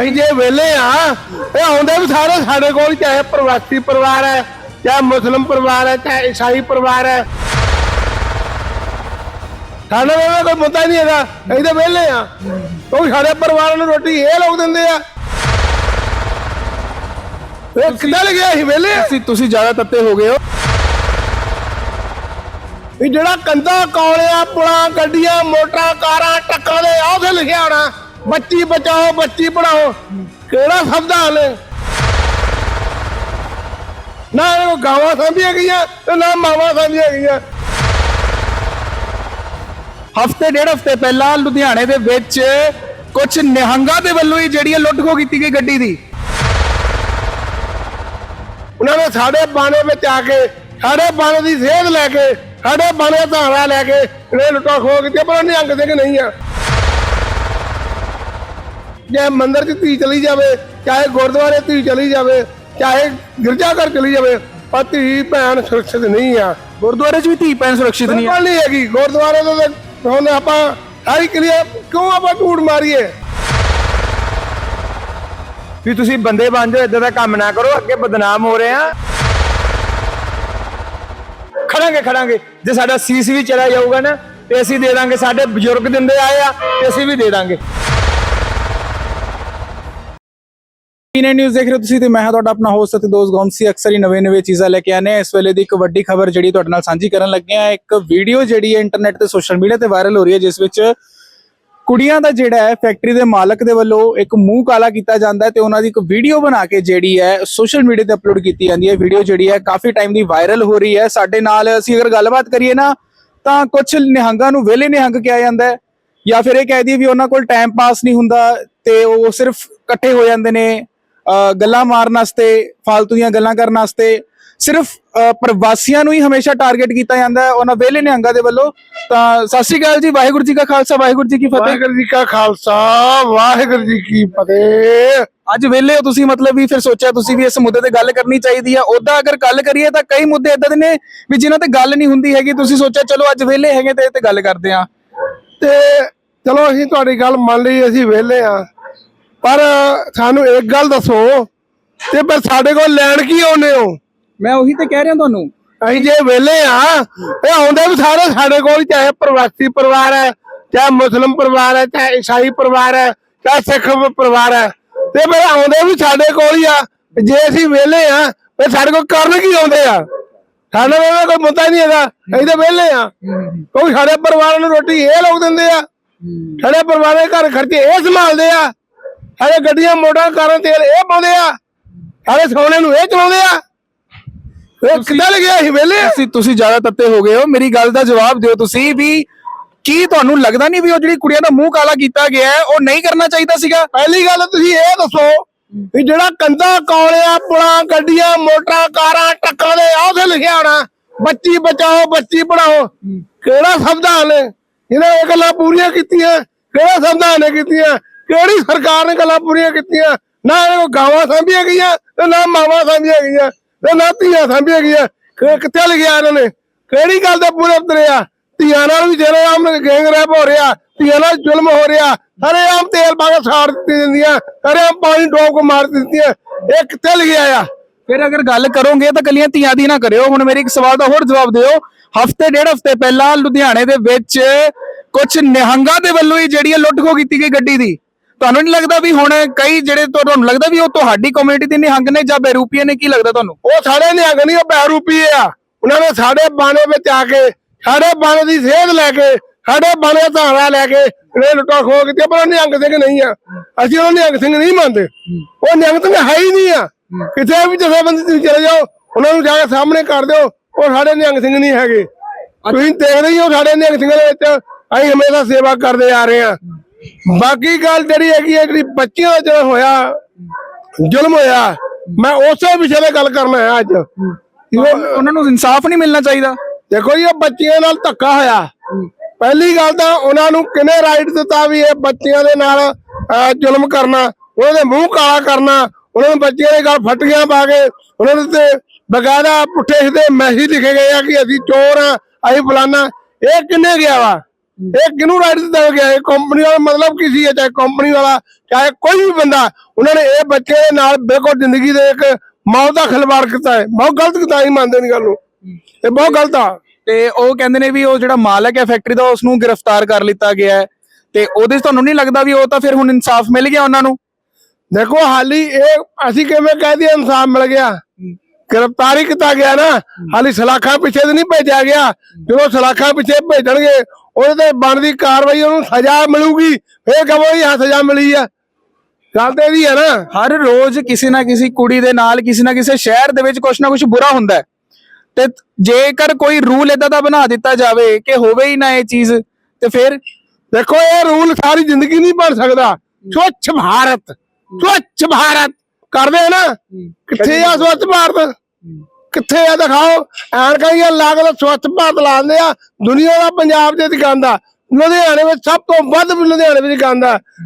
ਅਸੀਂ ਜੇ ਵਿਹਲੇ ਆ ਇਹ ਆਉਂਦੇ ਵੀ ਸਾਰੇ ਸਾਡੇ ਕੋਲ ਚਾਹੇ ਪ੍ਰਵਾਸੀ ਪਰਿਵਾਰ ਹੈ ਚਾਹੇ ਮੁਸਲਮ ਪਰਿਵਾਰ ਹੈ ਚਾਹੇ ਈਸਾਈ ਪਰਿਵਾਰ ਹੈ। ਸਾਡੇ ਨਾਲ ਕੋਈ ਮੁੱਦਾ ਨਹੀਂ ਹੈਗਾ ਅਸੀਂ ਤਾਂ ਵਿਹਲੇ ਆ। ਕਿਉਂਕਿ ਸਾਡੇ ਪਰਿਵਾਰ ਨੂੰ ਰੋਟੀ ਇਹ ਲੋਕ ਦਿੰਦੇ ਆ। ਇਹ ਕਿੱਦਾਂ ਲੱਗਿਆ ਅਸੀਂ ਵਿਹਲੇ ਆ? ਤੁਸੀਂ ਤੁਸੀਂ ਜ਼ਿਆਦਾ ਤੱਤੇ ਹੋ ਗਏ ਹੋ। ਵੀ ਜਿਹੜਾ ਕੰਦਾ ਕੌਲਿਆ ਪੁਲਾਂ ਗੱਡੀਆਂ ਮੋਟਰਾਂ ਕਾਰਾਂ ਟੱਕਾਂ ਦੇ ਆਹ ਤੇ ਲਿਖਿਆ ਹੋਣਾ। ਬੱਚੀ ਬਚਾਓ, ਬੱਚੀ ਪੜਾਓ ਕਿਹੜਾ ਸੰਵਿਧਾਨ ਹੈ ਨਾ ਇਹ ਗਾਵਾਂ ਸਮਝੀਆਂ ਗਈਆਂ ਤੇ ਨਾ ਮਾਵਾਂ ਸਮਝੀਆਂ ਗਈਆਂ। ਹਫ਼ਤੇ, ਡੇਢ ਹਫ਼ਤੇ ਪਹਿਲਾਂ ਲੁਧਿਆਣੇ ਦੇ ਵਿੱਚ ਕੁਝ ਨਿਹੰਗਾਂ ਦੇ ਵੱਲੋਂ ਹੀ ਜਿਹੜੀ ਲੁੱਟ ਲੁੱਟਖੋ ਕੀਤੀ ਗਈ ਗੱਡੀ ਦੀ। ਉਹਨਾਂ ਨੇ ਸਾਡੇ ਬਾਣੇ ਵਿੱਚ ਆ ਕੇ, ਸਾਡੇ ਬਾਣੇ ਦੀ ਸੇਧ ਲੈ ਕੇ, ਸਾਡੇ ਬਾਣੇ ਦਾ ਧਾਰਾ ਲੈ ਕੇ ਇਹ ਲੁੱਟਾ ਖੋ ਕੀਤੀ ਪਰ ਨਿਹੰਗ ਸਿੰਘ ਨਹੀਂ ਆ। ਜੇ ਮੰਦਿਰ 'ਚ ਧੀ ਚਲੀ ਜਾਵੇ ਚਾਹੇ ਗੁਰਦੁਆਰੇ ਧੀ ਚਲੀ ਜਾਵੇ ਚਾਹੇ ਗਿਰਜਾਘਰ ਚਲੀ ਜਾਵੇ ਪਰ ਧੀ ਭੈਣ ਸੁਰੱਖਿਅਤ ਨਹੀਂ ਆ। ਗੁਰਦੁਆਰੇ 'ਚ ਵੀ ਧੀ ਭੈਣ ਸੁਰੱਖਿਤ ਨਹੀਂ ਬਿਲਕੁਲ ਨਹੀਂ ਹੈਗੀ। ਗੁਰਦੁਆਰੇ ਤੋਂ ਤਾਂ ਹੁਣ ਆਪਾਂ ਸਾਰੀ ਕਲੀਅਰ ਕਿਉਂ ਆਪਾਂ ਝੂਠ ਮਾਰੀਏ? ਵੀ ਤੁਸੀਂ ਬੰਦੇ ਬਣ ਜਾਓ ਇਦਾਂ ਦਾ ਕੰਮ ਨਾ ਕਰੋ ਅੱਗੇ ਬਦਨਾਮ ਹੋ ਰਹੇ ਆ। ਖੜਾਂਗੇ ਖੜਾਂਗੇ। ਜੇ ਸਾਡਾ ਸੀਸ ਵੀ ਚਲਾ ਜਾਊਗਾ ਨਾ ਤੇ ਅਸੀਂ ਦੇ ਦਾਂਗੇ ਸਾਡੇ ਬਜ਼ੁਰਗ ਦਿੰਦੇ ਆਏ ਆ ਤੇ ਅਸੀਂ ਵੀ ਦੇ ਦਾਂਗੇ। ਇਨੇ ਨਿਊਜ਼ ਦੇਖ ਰਹੇ ਹੋ ਤੁਸੀਂ ਤੇ ਮੈਂ ਹਾਂ ਤੁਹਾਡਾ ਆਪਣਾ ਹੋਸਟ ਅਤੇ ਦੋਸਤ ਗੋਮਸੀ ਅਕਸਰ ਹੀ ਨਵੇਂ-ਨਵੇਂ ਚੀਜ਼ਾਂ ਲੈ ਕੇ ਆਨੇ ਆ ਇਸ ਵੇਲੇ ਦੀ ਇੱਕ ਵੱਡੀ ਖਬਰ ਜਿਹੜੀ ਤੁਹਾਡੇ ਨਾਲ ਸਾਂਝੀ ਕਰਨ ਲੱਗੇ ਆ ਇੱਕ ਵੀਡੀਓ ਜਿਹੜੀ ਹੈ ਇੰਟਰਨੈਟ ਤੇ ਸੋਸ਼ਲ ਮੀਡੀਆ ਤੇ ਵਾਇਰਲ ਹੋ ਰਹੀ ਹੈ, ਜਿਸ ਵਿੱਚ ਕੁੜੀਆਂ ਦਾ ਜਿਹੜਾ ਹੈ ਫੈਕਟਰੀ ਦੇ ਮਾਲਕ ਦੇ ਵੱਲੋਂ ਇੱਕ ਮੂੰਹ ਕਾਲਾ ਕੀਤਾ ਜਾਂਦਾ ਹੈ ਤੇ ਉਹਨਾਂ ਦੀ ਇੱਕ ਵੀਡੀਓ ਬਣਾ ਕੇ ਜਿਹੜੀ ਹੈ ਸੋਸ਼ਲ ਮੀਡੀਆ ਤੇ ਅਪਲੋਡ ਕੀਤੀ ਜਾਂਦੀ ਹੈ। ਵੀਡੀਓ ਜਿਹੜੀ ਹੈ ਕਾਫੀ ਟਾਈਮ ਦੀ ਵਾਇਰਲ ਹੋ ਰਹੀ ਹੈ। ਸਾਡੇ ਨਾਲ ਅਸੀਂ ਅਗਰ ਗੱਲਬਾਤ ਕਰੀਏ ਨਾ, ਤਾਂ ਕੁਝ ਨਿਹੰਗਾਂ ਨੂੰ ਵਿਹਲੇ ਨਿਹੰਗ ਕਿਹਾ ਜਾਂਦਾ ਹੈ, ਜਾਂ ਫਿਰ ਇਹ ਕਹਿ ਦਈਏ ਵੀ ਉਹਨਾਂ ਕੋਲ ਟਾਈਮ ਪਾਸ ਨਹੀਂ ਹੁੰਦਾ ਤੇ ਉਹ ਸਿਰਫ ਇਕੱਠੇ ਹੋ ਜਾਂਦੇ ਨੇ। ਗੱਲਾਂ ਮਾਰਨ ਵਾਸਤੇ ਫालतू ਦੀਆਂ ਗੱਲਾਂ ਕਰਨ ਵਾਸਤੇ ਸਿਰਫ ਪ੍ਰਵਾਸੀਆਂ ਨੂੰ ਹੀ ਹਮੇਸ਼ਾ ਟਾਰਗੇਟ ਕੀਤਾ ਜਾਂਦਾ ਹੈ। ਉਹਨਾਂ ਵਿਹਲੇ ਨਿਹੰਗਾਂ ਦੇ ਵੱਲੋਂ। ਤਾਂ ਸਤਿ ਸ਼੍ਰੀ ਅਕਾਲ ਜੀ ਵਾਹਿਗੁਰੂ ਜੀ ਕਾ ਖਾਲਸਾ ਵਾਹਿਗੁਰੂ ਜੀ ਕੀ ਫਤਿਹ। ਵਾਹਿਗੁਰੂ ਜੀ ਕਾ ਖਾਲਸਾ ਵਾਹਿਗੁਰੂ ਜੀ ਕੀ ਫਤਿਹ। ਅੱਜ ਵਿਹਲੇ ਹੋ ਤੁਸੀਂ ਮਤਲਬ ਵੀ ਫਿਰ ਸੋਚਿਆ ਤੁਸੀਂ ਵੀ ਇਸ ਮੁੱਦੇ ਤੇ ਗੱਲ ਕਰਨੀ ਚਾਹੀਦੀ ਆ। ਉਦਾਂ ਅਗਰ ਗੱਲ ਕਰੀਏ ਤਾਂ ਕਈ ਮੁੱਦੇ ਇਦਾਂ ਦੇ ਨੇ ਵੀ ਜਿਨ੍ਹਾਂ ਤੇ ਗੱਲ ਨਹੀਂ ਹੁੰਦੀ ਹੈਗੀ। ਤੁਸੀਂ ਸੋਚਿਆ ਚਲੋ ਅੱਜ ਵਿਹਲੇ ਹੈਗੇ ਤੇ ਇਹ ਤੇ ਗੱਲ ਕਰਦੇ ਆ। ਤੇ ਚਲੋ ਅਸੀਂ ਤੁਹਾਡੀ ਗੱਲ ਮੰਨ ਲਈ ਅਸੀਂ ਵਿਹਲੇ ਆ। ਪਰ ਸਾਨੂੰ ਇੱਕ ਗੱਲ ਦੱਸੋ ਤੇ ਪਰ ਸਾਡੇ ਕੋਲ ਲੈਣ ਕੀ ਆਉਨੇ ਹੋ? ਮੈਂ ਉਹੀ ਤੇ ਕਹਿ ਰਿਹਾ ਤੁਹਾਨੂੰ। ਅਸੀਂ ਜੇ ਵਿਹਲੇ ਆ ਇਹ ਆਉਂਦੇ ਵੀ ਸਾਰੇ ਸਾਡੇ ਕੋਲ ਚਾਹੇ ਪ੍ਰਵਾਸੀ ਪਰਿਵਾਰ ਹੈ ਚਾਹੇ ਮੁਸਲਮ ਪਰਿਵਾਰ ਹੈ ਚਾਹੇ ਈਸਾਈ ਪਰਿਵਾਰ ਹੈ ਚਾਹੇ ਸਿੱਖ ਪਰਿਵਾਰ ਹੈ। ਤੇ ਫਿਰ ਆਉਂਦੇ ਵੀ ਸਾਡੇ ਕੋਲ ਹੀ ਆ। ਜੇ ਅਸੀਂ ਵਿਹਲੇ ਆ ਫਿਰ ਸਾਡੇ ਕੋਲ ਕਰਨ ਕੀ ਆਉਂਦੇ ਆ? ਸਾਡੇ ਨਾਲ ਕੋਈ ਮੁੱਦਾ ਨਹੀਂ ਹੈਗਾ। ਅਸੀਂ ਤਾਂ ਵਿਹਲੇ ਆ। ਕਿਉਂਕਿ ਸਾਡੇ ਪਰਿਵਾਰ ਨੂੰ ਰੋਟੀ ਇਹ ਲੋਕ ਦਿੰਦੇ ਆ। ਸਾਡੇ ਪਰਿਵਾਰ ਦੇ ਘਰ ਖਰਚੇ ਇਹ ਸੰਭਾਲਦੇ ਆ। ਸਾਡੇ ਗੱਡੀਆਂ ਮੋਟਰਾਂ ਕਾਰਾਂ ਤੇਲ ਇਹ ਪਾਉਂਦੇ ਆ। ਸਾਡੇ ਸੋਨੇ ਨੂੰ ਇਹ ਚਲਾਉਂਦੇ ਆ। ਇਹ ਕਿੱਦਾਂ ਲੱਗਿਆ ਅਸੀਂ ਵਿਹਲੇ? ਆ ਤੁਸੀਂ ਤੁਸੀਂ ਜ਼ਿਆਦਾ ਤੱਤੇ ਹੋ ਗਏ ਹੋ। ਮੇਰੀ ਗੱਲ ਦਾ ਜਵਾਬ ਦਿਓ ਤੁਸੀਂ ਵੀ ਕੀ ਤੁਹਾਨੂੰ ਲੱਗਦਾ ਨਹੀਂ ਵੀ ਉਹ ਜਿਹੜੀ ਕੁੜੀਆਂ ਦਾ ਮੂੰਹ ਕਾਲਾ ਕੀਤਾ ਗਿਆ ਹੈ ਉਹ ਨਹੀਂ ਕਰਨਾ ਚਾਹੀਦਾ ਸੀਗਾ? ਪਹਿਲੀ ਗੱਲ ਤੁਸੀਂ ਇਹ ਦੱਸੋ ਵੀ ਜਿਹੜਾ ਕੰਦਾ ਕੌਲਿਆ ਪੁਲਾਂ ਗੱਡੀਆਂ ਮੋਟਰਾਂ ਕਾਰਾਂ ਟੱਕਾਂ ਦੇ ਆਹ ਤੇ ਲਿਖਿਆ ਹੋਣਾ ਬੱਚੀ ਬਚਾਓ ਬੱਚੀ ਪੜਾਓ ਕਿਹੜਾ ਸੰਵਿਧਾਨ ਹੈ? ਜਿਹਨੇ ਇਹ ਗੱਲਾਂ ਪੂਰੀਆਂ ਕੀਤੀਆਂ ਕਿਹੜਾ ਸੰਵਿਧਾਨ ਨੇ ਕੀਤੀਆਂ? ਕਿਹੜੀ ਸਰਕਾਰ ਨੇ ਗੱਲਾਂ ਪੂਰੀਆਂ ਕੀਤੀਆਂ? ਨਾ ਇਹ ਗਾਵਾਂ ਸਾਂਭੀਆਂ ਗਈਆਂ ਤੇ ਨਾ ਮਾਵਾਂ ਸਾਂਭੀਆਂ ਗਈਆਂ ਤੇ ਨਾ ਧੀਆਂ ਸਾਂਭੀਆਂ ਗਈਆਂ। ਕਿੱਥੇ ਲਿਖਿਆ ਇਹਨਾਂ ਨੇ? ਕਿਹੜੀ ਗੱਲ ਦਾ ਪੂਰੇ ਉਤਰੇ ਆ ਧੀਆਂ ਨਾਲ ਵੀ ਜਿਹੜੇ ਆਮ ਗੈਂਗ ਰੈਪ ਹੋ ਰਿਹਾ, ਧੀਆਂ ਨਾਲ ਜ਼ੁਲਮ ਹੋ ਰਿਹਾ ਹਰੇ ਆਮ ਤੇਲ ਪਾ ਕੇ ਸਾੜ ਦਿੱਤੀ ਜਾਂਦੀਆਂ, ਸਾਰੇ ਆਮ ਪਾਣੀ ਡੋਬ ਕੇ ਮਾਰ ਦਿੱਤੀਆਂ ਇਹ ਕਿੱਥੇ ਲਿਖਿਆ ਆ? ਫਿਰ ਅਗਰ ਗੱਲ ਕਰੋਗੇ ਤਾਂ ਕੱਲੀਆਂ ਧੀਆਂ ਦੀ ਨਾ ਕਰਿਓ। ਹੁਣ ਮੇਰੀ ਇੱਕ ਸਵਾਲ ਦਾ ਹੋਰ ਜਵਾਬ ਦਿਓ। ਹਫ਼ਤੇ, ਡੇਢ ਹਫ਼ਤੇ ਪਹਿਲਾਂ ਲੁਧਿਆਣੇ ਦੇ ਵਿੱਚ ਕੁਝ ਨਿਹੰਗਾਂ ਦੇ ਵੱਲੋਂ ਹੀ ਜਿਹੜੀ ਲੁੱਟ ਲੁੱਟਖੋ ਕੀਤੀ ਗਈ ਗੱਡੀ ਦੀ। ਤੁਹਾਨੂੰ ਨਹੀਂ ਲੱਗਦਾ ਵੀ ਹੁਣ ਕਈ ਜਿਹੜੇ ਤੁਹਾਨੂੰ ਲੱਗਦਾ ਵੀ ਉਹ ਤੁਹਾਡੀ ਕਮਿਊਨਿਟੀ ਦੇ ਨਿਹੰਗ ਨੇ ਜਾਂ ਬੇਰੂਪੀਏ ਨੇ? ਕੀ ਲੱਗਦਾ ਤੁਹਾਨੂੰ? ਉਹ ਸਾਡੇ ਨਿਹੰਗ ਨਹੀਂ ਉਹ ਬਹਿਰੂਪੀ ਆ। ਉਹਨਾਂ ਨੇ ਸਾਡੇ ਬਾਣੇ ਵਿੱਚ ਆ ਕੇ ਸਾਡੇ ਬਾਣੇ ਦੀ ਸੇਧ ਲੈ ਕੇ ਸਾਡੇ ਬਾਣੇ ਧਾਰਾ ਲੈ ਕੇ ਇਹ ਲੁੱਟਾ ਖੋ ਕੀਤੀ ਪਰ ਉਹ ਨਿਹੰਗ ਸਿੰਘ ਨਹੀਂ ਆ। ਅਸੀਂ ਉਹ ਨਿਹੰਗ ਸਿੰਘ ਨਹੀਂ ਮੰਨਦੇ। ਉਹ ਨਿਹੰਗ ਸਿੰਘ ਹੈ ਹੀ ਨਹੀਂ ਆ। ਕਿਤੇ ਵੀ ਜਥੇਬੰਦੀ ਤੁਸੀਂ ਚਲੇ ਜਾਓ ਉਹਨਾਂ ਨੂੰ ਜਾ ਕੇ ਸਾਹਮਣੇ ਕਰ ਦਿਓ ਉਹ ਸਾਡੇ ਨਿਹੰਗ ਸਿੰਘ ਨਹੀਂ ਹੈਗੇ। ਤੁਸੀਂ ਦੇਖਦੇ ਹੀ ਹੋ ਸਾਡੇ ਨਿਹੰਗ ਸਿੰਘਾਂ ਦੇ ਵਿੱਚ ਅਸੀਂ ਹਮੇਸ਼ਾ ਸੇਵਾ ਕਰਦੇ ਆ ਰਹੇ ਆ ਬਾਕੀ ਗੱਲ ਜਿਹੜੀ ਹੈਗੀ ਹੈ ਜਿਹੜੀ ਬੱਚਿਆਂ ਦਾ ਜਿਹੜਾ ਹੋਇਆ ਜ਼ੁਲਮ ਹੋਇਆ ਮੈਂ ਉਸੇ ਵਿਸ਼ੇ ਤੇ ਗੱਲ ਕਰਨਾ ਹੈ ਅੱਜ। ਉਹ- ਉਹਨਾਂ ਨੂੰ ਇਨਸਾਫ ਨਹੀਂ ਮਿਲਣਾ ਚਾਹੀਦਾ। ਦੇਖੋ ਜੀ ਇਹ ਬੱਚਿਆਂ ਨਾਲ ਧੱਕਾ ਹੋਇਆ। ਪਹਿਲੀ ਗੱਲ ਤਾਂ ਉਹਨਾਂ ਨੂੰ ਕਿਨੇ ਰਾਈਟ ਦਿੱਤਾ ਵੀ ਇਹ ਬੱਚਿਆਂ ਦੇ ਨਾਲ ਜ਼ੁਲਮ ਕਰਨਾ ਉਹਨਾਂ ਦੇ ਮੂੰਹ ਕਾਲਾ ਕਰਨਾ ਉਹਨਾਂ ਨੂੰ ਬੱਚਿਆਂ ਦੇ ਗੱਲ ਫਟੀਆਂ ਪਾ ਕੇ ਉਹਨਾਂ ਦੇ ਤੇ ਬਗਾਦਾ ਪੁੱਠੇ ਸਿੱਧੇ ਮੈਸੇਜ ਲਿਖੇ ਗਏ ਆ ਕਿ ਅਸੀਂ ਚੋਰ ਆ ਅਸੀਂ ਫਲਾਨਾ। ਇਹ ਕਿੰਨੇ ਗਿਆ ਵਾ? ਇਹ ਕਿਹਨੂੰ ਰਾਈਟ ਦਿੱਤਾ ਗਿਆ ਇਹ ਕੰਪਨੀ ਵਾਲਾ ਮਤਲਬ ਕੀ ਸੀ ਚਾਹੇ ਕੰਪਨੀ ਵਾਲਾ ਚਾਹੇ ਕੋਈ ਵੀ ਬੰਦਾ ਉਹਨਾਂ ਨੇ ਇਹ ਬੱਚੇ ਦੇ ਨਾਲ ਬਿਲਕੁਲ ਜ਼ਿੰਦਗੀ ਦੇ ਇੱਕ ਮੌਤ ਦਾ ਖਿਲਵਾੜ ਕੀਤਾ ਹੈ। ਬਹੁਤ ਗਲਤ ਕੀਤਾ ਹੀ ਮੰਨਦੇ ਨਹੀਂ ਗੱਲ ਨੂੰ। ਇਹ ਬਹੁਤ ਗਲਤ ਆ। ਤੇ ਉਹ ਕਹਿੰਦੇ ਨੇ ਵੀ ਉਹ ਜਿਹੜਾ ਮਾਲਕ ਹੈ ਫੈਕਟਰੀ ਦਾ ਉਸ ਨੂੰ ਗ੍ਰਿਫਤਾਰ ਕਰ ਲਿੱਤਾ ਗਿਆ ਹੈ। ਤੇ ਉਹਦੇ 'ਚ ਤੁਹਾਨੂੰ ਨਹੀਂ ਲੱਗਦਾ ਵੀ ਉਹ ਤਾਂ ਫਿਰ ਹੁਣ ਇਨਸਾਫ ਮਿਲ ਗਿਆ ਉਹਨਾਂ ਨੂੰ? ਦੇਖੋ ਹਾਲੀ ਇਹ ਅਸੀਂ ਕਿਵੇਂ ਕਹਿ ਦਈਏ ਇਨਸਾਫ ਮਿਲ ਗਿਆ? ਗ੍ਰਿਫਤਾਰੀ ਕੀਤਾ ਗਿਆ ਨਾ। ਹਾਲੀ ਸਲਾਖਾਂ ਪਿੱਛੇ ਤੇ ਨਹੀਂ ਭੇਜਿਆ ਗਿਆ। ਜਦੋਂ ਸਲਾਖਾਂ ਪਿੱਛੇ ਭੇਜਣਗੇ ਉਹਦੇ ਤੇ ਬਣਦੀ ਕਾਰਵਾਈ ਉਹਨੂੰ ਸਜ਼ਾ ਮਿਲੂਗੀ ਫੇਰ ਕਹੋ ਇਹ ਸਜ਼ਾ ਮਿਲੀ ਆ। ਗੱਲ ਤੇ ਹੈ ਨਾ। ਹਰ ਰੋਜ਼ ਕਿਸੇ ਨਾ ਕਿਸੇ ਕੁੜੀ ਦੇ ਨਾਲ ਕਿਸੇ ਨਾ ਕਿਸੇ ਸ਼ਹਿਰ ਦੇ ਵਿੱਚ ਕੁਛ ਨਾ ਕੁਛ ਬੁਰਾ ਹੁੰਦਾ ਹੈ। ਤੇ ਜੇਕਰ ਕੋਈ ਰੂਲ ਇਦਾਂ ਦਾ ਬਣਾ ਦਿੱਤਾ ਜਾਵੇ ਕਿ ਹੋਵੇ ਹੀ ਨਾ ਇਹ ਚੀਜ਼ ਤੇ ਫਿਰ ਦੇਖੋ ਇਹ ਰੂਲ ਸਾਰੀ ਜ਼ਿੰਦਗੀ ਨਹੀਂ ਬਣ ਸਕਦਾ। ਸਵੱਛ ਭਾਰਤ ਸਵੱਛ ਭਾਰਤ। ਕਰਦੇ ਨਾ। ਕਿੱਥੇ ਆ ਸਵੱਛ ਭਾਰਤ? ਕਿੱਥੇ ਆ ਦਿਖਾਓ? ਐਨਕਾਂ ਹੀ ਲਾ ਕੇ ਸਵੱਛ ਭਾਰਤ ਲਾਉਂਦੇ ਆ। ਦੁਨੀਆ ਦਾ ਪੰਜਾਬ ਦੇ ਗੰਦ ਲੁਧਿਆਣੇ ਵਿੱਚ ਸਭ ਤੋਂ ਵੱਧ ਲੁਧਿਆਣੇ ਵਿੱਚ ਗੰਦ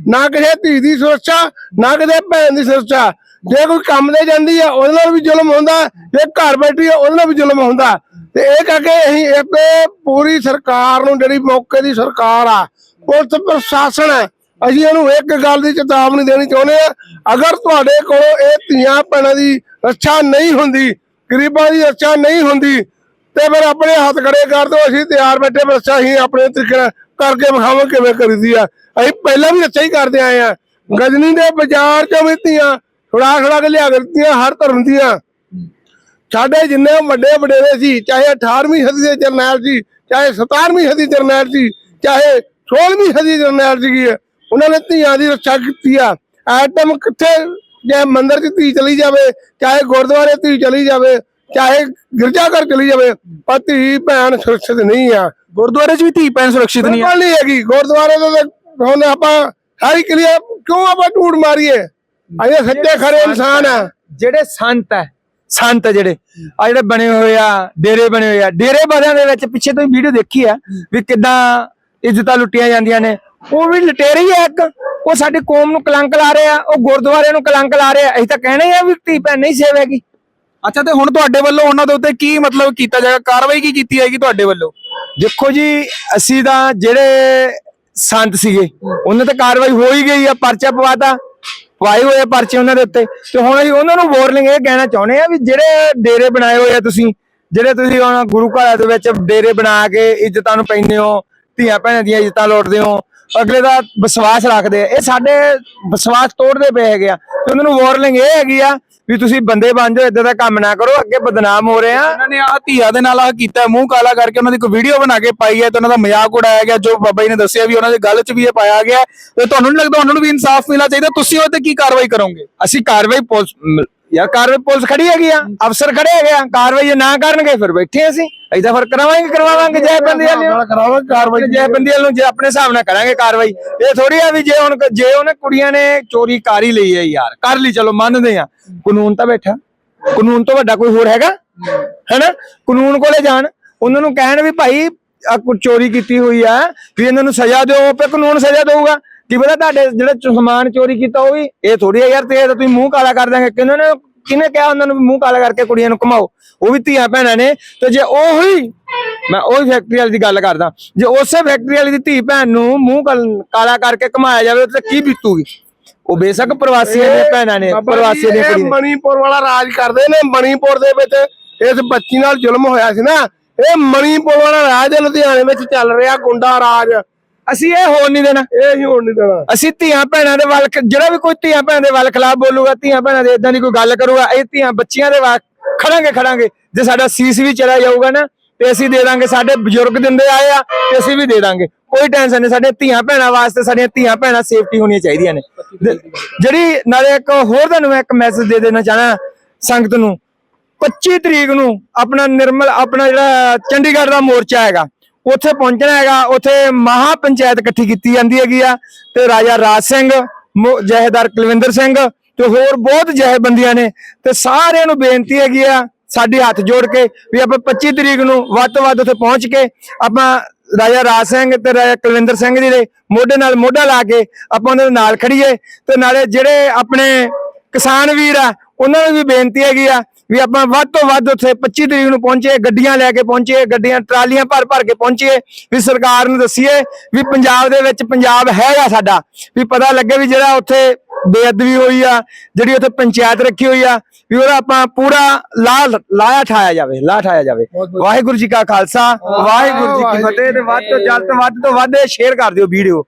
ਨਾ ਕਿਸੇ ਧੀ ਦੀ ਸੁਰੱਖਿਆ, ਨਾ ਕਿਸੇ ਭੈਣ ਦੀ ਸੁਰੱਖਿਆ। ਜੇ ਕੋਈ ਕੰਮ ਤੇ ਜਾਂਦੀ ਆ, ਉਹਦੇ ਨਾਲ ਵੀ ਜ਼ੁਲਮ ਹੁੰਦਾ। ਜੇ ਘਰ ਬੈਠੀ ਆ, ਉਹਦੇ ਨਾਲ ਵੀ ਜ਼ੁਲਮ ਹੁੰਦਾ। ਤੇ ਇਹ ਕਰਕੇ ਅਸੀਂ ਇੱਕ ਪੂਰੀ ਸਰਕਾਰ ਨੂੰ, ਜਿਹੜੀ ਮੌਕੇ ਦੀ ਸਰਕਾਰ ਆ, ਪੁਲਿਸ ਪ੍ਰਸ਼ਾਸਨ ਹੈ ਅਸੀਂ ਇਹਨੂੰ ਇੱਕ ਗੱਲ ਦੀ ਚੇਤਾਵਨੀ ਦੇਣੀ ਚਾਹੁੰਦੇ ਆ। ਅਗਰ ਤੁਹਾਡੇ ਕੋਲ ਇਹ ਧੀਆਂ ਭੈਣਾਂ ਦੀ ਰੱਖਿਆ ਨਹੀਂ ਹੁੰਦੀ ਗਰੀਬਾਂ ਦੀ ਰੱਖਿਆ ਨਹੀਂ ਹੁੰਦੀ ਤੇ ਫਿਰ ਆਪਣੇ ਹੱਥ ਖੜੇ ਕਰ ਦਿਓ, ਅਸੀਂ ਤਿਆਰ ਬੈਠੇ ਪਰ ਅਸੀਂ ਆਪਣੇ ਤਰੀਕੇ ਨਾਲ ਕਰਕੇ ਵਿਖਾਵਾਂ ਕਿਵੇਂ ਕਰੀਦੀ ਆ। ਅਸੀਂ ਪਹਿਲਾਂ ਵੀ ਰੱਛਾ ਹੀ ਕਰਦੇ ਆਏ ਆ ਗਜਨੀ ਦੇ ਬਾਜ਼ਾਰ ਚੋਂ ਵੀ ਧੀਆਂ ਛੁੜਾ ਛੁੜਾ ਕੇ ਲਿਆ ਕੇ ਦਿੱਤੀਆਂ, ਹਰ ਧਰਮ ਦੀਆਂ ਸਾਡੇ ਜਿੰਨੇ ਵੱਡੇ ਵਡੇਰੇ ਸੀ, ਚਾਹੇ 18ਵੀਂ ਸਦੀ ਦੇ ਜਰਨੈਲ ਸੀ, ਚਾਹੇ 17ਵੀਂ ਸਦੀ ਜਰਨੈਲ ਸੀ, ਚਾਹੇ 16ਵੀਂ ਸਦੀ ਜਰਨੈਲ ਸੀਗੀ, ਉਹਨਾਂ ਨੇ ਧੀਆਂ ਦੀ ਰੱਖਿਆ ਕੀਤੀ ਆ। ਐਟਮ ਕਿੱਥੇ ਜੇ ਮੰਦਿਰ 'ਚ ਧੀ ਚਲੀ ਜਾਵੇ ਚਾਹੇ ਗੁਰਦੁਆਰੇ ਧੀ ਚਲੀ ਜਾਵੇ ਚਾਹੇ ਗਿਰਜਾਘਰ ਚਲੀ ਜਾਵੇ ਪਰ ਧੀ ਭੈਣ ਸੁਰੱਖਿਅਤ ਨਹੀਂ ਆ। ਗੁਰਦੁਆਰੇ 'ਚ ਵੀ ਧੀ ਭੈਣ ਸੁਰੱਖਿਤ ਨਹੀਂ ਬਿਲਕੁਲ ਨਹੀਂ ਹੈਗੀ। ਗੁਰਦੁਆਰੇ ਤੋਂ ਤਾਂ ਹੁਣ ਆਪਾਂ ਸਾਰੀ ਕਲੀਅਰ ਕਿਉਂ ਆਪਾਂ ਝੂਠ ਮਾਰੀਏ? ਅਜੇ ਸੱਚੇ ਖਰੇ ਇਨਸਾਨ ਆ। ਜਿਹੜੇ ਸੰਤ ਹੈ ਸੰਤ ਜਿਹੜੇ ਆ ਜਿਹੜੇ ਬਣੇ ਹੋਏ ਆ ਡੇਰੇ ਬਣੇ ਹੋਏ ਆ ਡੇਰੇ ਵਾਲਿਆਂ ਦੇ ਵਿੱਚ ਪਿੱਛੇ ਤੋਂ ਵੀਡੀਓ ਦੇਖੀ ਆ ਵੀ ਕਿਦਾਂ ਇੱਜ਼ਤਾਂ ਲੁੱਟੀਆਂ ਜਾਂਦੀਆਂ ਨੇ ਉਹ ਵੀ ਲੁਟੇਰੇ ਆ ਇੱਕ। ਉਹ ਸਾਡੀ ਕੌਮ ਨੂੰ ਕਲੰਕ ਲਾ ਰਹੇ ਆ ਉਹ ਗੁਰਦੁਆਰੇ ਨੂੰ ਕਲੰਕ ਲਾ ਰਹੇ। ਆ ਅਸੀਂ ਤਾਂ ਕਹਿਣਾ ਹੀ ਆ ਵੀ ਧੀ ਭੈਣ ਨਹੀਂ ਸੇਵ ਹੈਗੀ। ਅੱਛਾ ਤੇ ਹੁਣ ਤੁਹਾਡੇ ਵੱਲੋਂ ਉਹਨਾਂ ਦੇ ਉੱਤੇ ਕੀ ਮਤਲਬ ਕੀਤਾ ਜਾਏਗਾ? ਕਾਰਵਾਈ ਕੀ ਕੀਤੀ ਜਾਏਗੀ ਤੁਹਾਡੇ ਵੱਲੋਂ? ਦੇਖੋ ਜੀ ਅਸੀਂ ਤਾਂ ਜਿਹੜੇ ਸੰਤ ਸੀਗੇ ਉਹਨਾਂ ਤੇ ਕਾਰਵਾਈ ਹੋ ਹੀ ਗਈ ਆ ਪਰਚਾ ਪਵਾਤਾ ਪਵਾਏ ਹੋਏ ਆ ਪਰਚੇ ਉਹਨਾਂ ਦੇ ਉੱਤੇ। ਤੇ ਹੁਣ ਅਸੀਂ ਉਹਨਾਂ ਨੂੰ ਵਾਰਨਿੰਗ ਇਹ ਕਹਿਣਾ ਚਾਹੁੰਦੇ ਆ ਵੀ ਜਿਹੜੇ ਡੇਰੇ ਬਣਾਏ ਹੋਏ ਆ ਤੁਸੀਂ ਜਿਹੜੇ ਤੁਸੀਂ ਹੁਣ ਗੁਰੂ ਘਰਾਂ ਦੇ ਵਿੱਚ ਡੇਰੇ ਬਣਾ ਕੇ ਇੱਜ਼ਤਾਂ ਨੂੰ ਪੈਂਦੇ ਹੋ ਧੀਆਂ ਭੈਣਾਂ ਦੀਆਂ ਇੱਜ਼ਤਾਂ ਲੁੱਟਦੇ ਹੋ ਅਗਲੇ ਦਾ ਵਿਸ਼ਵਾਸ ਰੱਖਦੇ ਆ। ਇਹ ਸਾਡੇ ਵਿਸ਼ਵਾਸ ਤੋੜਦੇ ਪਏ ਹੈਗੇ ਆ। ਤੇ ਉਹਨਾਂ ਨੂੰ ਵਾਰਨਿੰਗ ਇਹ ਹੈਗੀ ਆ ਵੀ ਤੁਸੀਂ ਬੰਦੇ ਬਣ ਜਾਓ ਇਦਾਂ ਦਾ ਕੰਮ ਨਾ ਕਰੋ ਅੱਗੇ ਬਦਨਾਮ ਹੋ ਰਹੇ ਆ। ਉਹਨਾਂ ਨੇ ਆ ਧੀਆ ਦੇ ਨਾਲ ਆ ਕੀਤਾ ਮੂੰਹ ਕਾਲਾ ਕਰਕੇ ਉਹਨਾਂ ਦੀ ਕੋਈ ਵੀਡੀਓ ਬਣਾ ਕੇ ਪਾਈ ਹੈ ਤੇ ਉਹਨਾਂ ਦਾ ਮਜ਼ਾਕ ਉਡਾਇਆ ਗਿਆ ਜੋ ਬਾਬਾ ਜੀ ਨੇ ਦੱਸਿਆ ਵੀ ਉਹਨਾਂ ਦੇ ਗੱਲ 'ਚ ਵੀ ਇਹ ਪਾਇਆ ਗਿਆ। ਤੇ ਤੁਹਾਨੂੰ ਨਹੀਂ ਲੱਗਦਾ ਉਹਨਾਂ ਨੂੰ ਵੀ ਇਨਸਾਫ ਮਿਲਣਾ ਚਾਹੀਦਾ? ਤੁਸੀਂ ਉਹ ਤੇ ਕੀ ਕਾਰਵਾਈ ਕਰੋਗੇ? ਅਸੀਂ ਕਾਰਵਾਈ ਯਾਰ ਕਾਰਵਾਈ ਪੁਲਿਸ ਖੜੀ ਹੈਗੀ ਆ ਅਫਸਰ ਖੜੇ ਹੈਗੇ ਆ ਕਾਰਵਾਈ ਜੇ ਨਾ ਕਰਨਗੇ ਫਿਰ ਬੈਠੇ ਹਾਂ ਅਸੀਂ। ਅਸੀਂ ਤਾਂ ਫਿਰ ਕਰਾਵਾਂਗੇ ਕਰਵਾਵਾਂਗੇ ਜੈ ਬੰਦੀ ਵਾਲਿਆਂ ਨਾਲ ਕਰਾਵਾਂਗੇ ਕਾਰਵਾਈ ਜੈ ਬੰਦੀ ਵਾਲ ਨੂੰ ਜੇ ਆਪਣੇ ਹਿਸਾਬ ਨਾਲ ਕਰਾਂਗੇ ਕਾਰਵਾਈ। ਇਹ ਥੋੜੀ ਆ ਵੀ ਜੇ ਹੁਣ ਜੇ ਉਹਨੇ ਕੁੜੀਆਂ ਨੇ ਚੋਰੀ ਕਰ ਹੀ ਲਈ ਹੈ ਯਾਰ ਕਰ ਲਈ ਚਲੋ ਮੰਨਦੇ ਆ। ਕਾਨੂੰਨ ਤਾਂ ਬੈਠਾ। ਕਾਨੂੰਨ ਤੋਂ ਵੱਡਾ ਕੋਈ ਹੋਰ ਹੈਗਾ? ਹੈਨਾ? ਕਾਨੂੰਨ ਕੋਲੇ ਜਾਣ। ਉਹਨਾਂ ਨੂੰ ਕਹਿਣ ਵੀ ਭਾਈ ਆ ਕੁ ਚੋਰੀ ਕੀਤੀ ਹੋਈ ਆ ਵੀ ਇਹਨਾਂ ਨੂੰ ਸਜ਼ਾ ਦਿਓ ਆਪੇ ਕਾਨੂੰਨ ਸਜ਼ਾ ਦੇਊਗਾ। ਕੀ ਪਤਾ ਤੁਹਾਡੇ ਜਿਹੜੇ ਸਮਾਨ ਚੋਰੀ ਕੀਤਾ ਉਹ ਵੀ ਇਹ ਥੋੜੀ ਆ ਯਾਰ ਤੇ ਇਹ ਤਾਂ ਤੁਸੀਂ ਮੂੰਹ ਕਾਲਾ ਕਰ ਦਾਂਗੇ ਕਿਹਨਾਂ ਨੇ ਕਿਹਨੇ ਕਿਹਾ ਉਹਨਾਂ ਨੂੰ ਮੂੰਹ ਕਾਲਾ ਕਰਕੇ ਕੁੜੀਆਂ ਨੂੰ ਘੁਮਾਓ? ਉਹ ਵੀ ਧੀਆਂ ਭੈਣਾਂ ਨੇ। ਤੇ ਜੇ ਉਹ ਹੀ ਮੈਂ ਉਹੀ ਫੈਕਟਰੀ ਵਾਲੀ ਦੀ ਗੱਲ ਕਰਦਾ। ਜੇ ਉਸੇ ਫੈਕਟਰੀ ਵਾਲੀ ਦੀ ਧੀ ਭੈਣ ਨੂੰ ਮੂੰਹ ਕਾਲ- ਕਰਕੇ ਘਮਾਇਆ ਜਾਵੇ ਤੇ ਕੀ ਬੀਤੂਗੀ? ਉਹ ਬੇਸ਼ੱਕ ਪ੍ਰਵਾਸੀਆਂ ਦੇ ਭੈਣਾਂ ਨੇ ਪ੍ਰਵਾਸੀਆਂ ਇਹ ਕੁੜੀਆਂ ਮਣੀਪੁਰ ਵਾਲਾ ਰਾਜ ਕਰਦੇ ਨੇ ਮਣੀਪੁਰ ਦੇ ਵਿੱਚ ਇਸ ਬੱਚੀ ਨਾਲ ਜ਼ੁਲਮ ਹੋਇਆ ਸੀ ਨਾ। ਇਹ ਮਣੀਪੁਰ ਵਾਲਾ ਰਾਜ ਲੁਧਿਆਣੇ ਵਿੱਚ ਚੱਲ ਰਿਹਾ ਗੁੰਡਾ ਰਾਜ। ਅਸੀਂ ਇਹ ਹੋਣ ਨਹੀਂ ਦੇਣਾ। ਹੀ ਹੋਣ ਨਹੀਂ ਦੇਣਾ। ਅਸੀਂ ਧੀਆਂ ਭੈਣਾਂ ਦੇ ਵੱਲ ਜਿਹੜਾ ਵੀ ਕੋਈ ਧੀਆਂ ਭੈਣਾਂ ਦੇ ਵੱਲ ਖਿਲਾਫ ਬੋਲੂਗਾ ਧੀਆਂ ਭੈਣਾਂ ਦੇ ਇਦਾਂ ਦੀ ਕੋਈ ਗੱਲ ਕਰੂਗਾ ਇਹ ਧੀਆਂ ਬੱਚੀਆਂ ਦੇ ਵੱਲ ਖੜਾਂਗੇ ਖੜਾਂਗੇ। ਜੇ ਸਾਡਾ ਸੀਸ ਵੀ ਚਲਾ ਜਾਊਗਾ ਨਾ ਤੇ ਅਸੀਂ ਦੇ ਦਾਂਗੇ ਸਾਡੇ ਬਜ਼ੁਰਗ ਦਿੰਦੇ ਆਏ ਆ ਤੇ ਅਸੀਂ ਵੀ ਦੇ ਦਾਂਗੇ। ਕੋਈ ਟੈਨਸ਼ਨ ਨਹੀਂ ਸਾਡੇ ਧੀਆਂ ਭੈਣਾਂ ਵਾਸਤੇ ਸਾਡੀਆਂ ਧੀਆਂ ਭੈਣਾਂ ਸੇਫਟੀ ਹੋਣੀਆਂ ਚਾਹੀਦੀਆਂ ਨੇ। ਜਿਹੜੀ ਨਾਲੇ ਇੱਕ ਹੋਰ ਤੁਹਾਨੂੰ ਮੈਂ ਇੱਕ ਮੈਸੇਜ ਦੇ ਦੇਣਾ ਚਾਹਣਾ ਸੰਗਤ ਨੂੰ 25 ਤਰੀਕ ਨੂੰ ਆਪਣਾ ਨਿਰਮਲ ਆਪਣਾ ਜਿਹੜਾ ਚੰਡੀਗੜ੍ਹ ਦਾ ਮੋਰਚਾ ਹੈਗਾ ਉੱਥੇ ਪਹੁੰਚਣਾ ਹੈਗਾ, ਉੱਥੇ ਮਹਾ ਪੰਚਾਇਤ ਇਕੱਠੀ ਕੀਤੀ ਜਾਂਦੀ ਹੈਗੀ ਆ, ਤੇ ਰਾਜਾ ਰਾਜ ਸਿੰਘ, ਮੋ- ਜਥੇਦਾਰ ਕੁਲਵਿੰਦਰ ਸਿੰਘ, ਤੇ ਹੋਰ ਬਹੁਤ ਜਥੇਬੰਦੀਆਂ ਨੇ, ਤੇ ਸਾਰਿਆਂ ਨੂੰ ਬੇਨਤੀ ਹੈਗੀ ਆ, ਸਾਡੇ ਹੱਥ ਜੋੜ ਕੇ, ਵੀ ਆਪਾਂ 25 ਤਰੀਕ ਨੂੰ ਵੱਧ ਤੋਂ ਵੱਧ ਉੱਥੇ ਪਹੁੰਚ ਕੇ, ਆਪਾਂ ਰਾਜਾ ਰਾਜ ਸਿੰਘ ਤੇ ਰਾਜਾ ਕੁਲਵਿੰਦਰ ਸਿੰਘ ਜੀ ਦੇ ਮੋਢੇ ਨਾਲ ਮੋਢਾ ਲਾ ਕੇ, ਆਪਾਂ ਉਹਨਾਂ ਦੇ ਨਾਲ ਖੜੀਏ ਤੇ ਨਾਲੇ ਜਿਹੜੇ ਆਪਣੇ ਕਿਸਾਨ ਵੀਰ ਆ, ਉਹਨਾਂ ਨੂੰ ਵੀ ਬੇਨਤੀ ਹੈਗੀ ਆ ਵੀ ਆਪਾਂ ਵੱਧ ਤੋਂ ਵੱਧ ਉੱਥੇ 25 ਤਰੀਕ ਨੂੰ ਪਹੁੰਚੇ ਗੱਡੀਆਂ ਲੈ ਕੇ ਪਹੁੰਚੇ ਗੱਡੀਆਂ ਟਰਾਲੀਆਂ ਭਰ ਭਰ ਕੇ ਪਹੁੰਚੇ ਵੀ ਸਰਕਾਰ ਨੂੰ ਦੱਸੀਏ ਵੀ ਪੰਜਾਬ ਦੇ ਵਿੱਚ ਪੰਜਾਬ ਹੈਗਾ ਸਾਡਾ। ਵੀ ਪਤਾ ਲੱਗੇ ਵੀ ਜਿਹੜਾ ਉੱਥੇ ਬੇਅਦਬੀ ਹੋਈ ਆ ਜਿਹੜੀ ਉੱਥੇ ਪੰਚਾਇਤ ਰੱਖੀ ਹੋਈ ਆ ਵੀ ਉਹਦਾ ਆਪਾਂ ਪੂਰਾ ਲਾ ਲਾਇਆ ਠਾਇਆ ਜਾਵੇ ਲਾ ਠਾਇਆ ਜਾਵੇ। ਵਾਹਿਗੁਰੂ ਜੀ ਕਾ ਖਾਲਸਾ ਵਾਹਿਗੁਰੂ ਜੀ ਕੀ ਫਤਿਹ ਤੇ ਵੱਧ ਤੋਂ ਜਲਦ ਤੋਂ ਵੱਧ ਤੋਂ ਵੱਧ ਸ਼ੇਅਰ ਕਰ ਦਿਓ ਵੀਡੀਓ।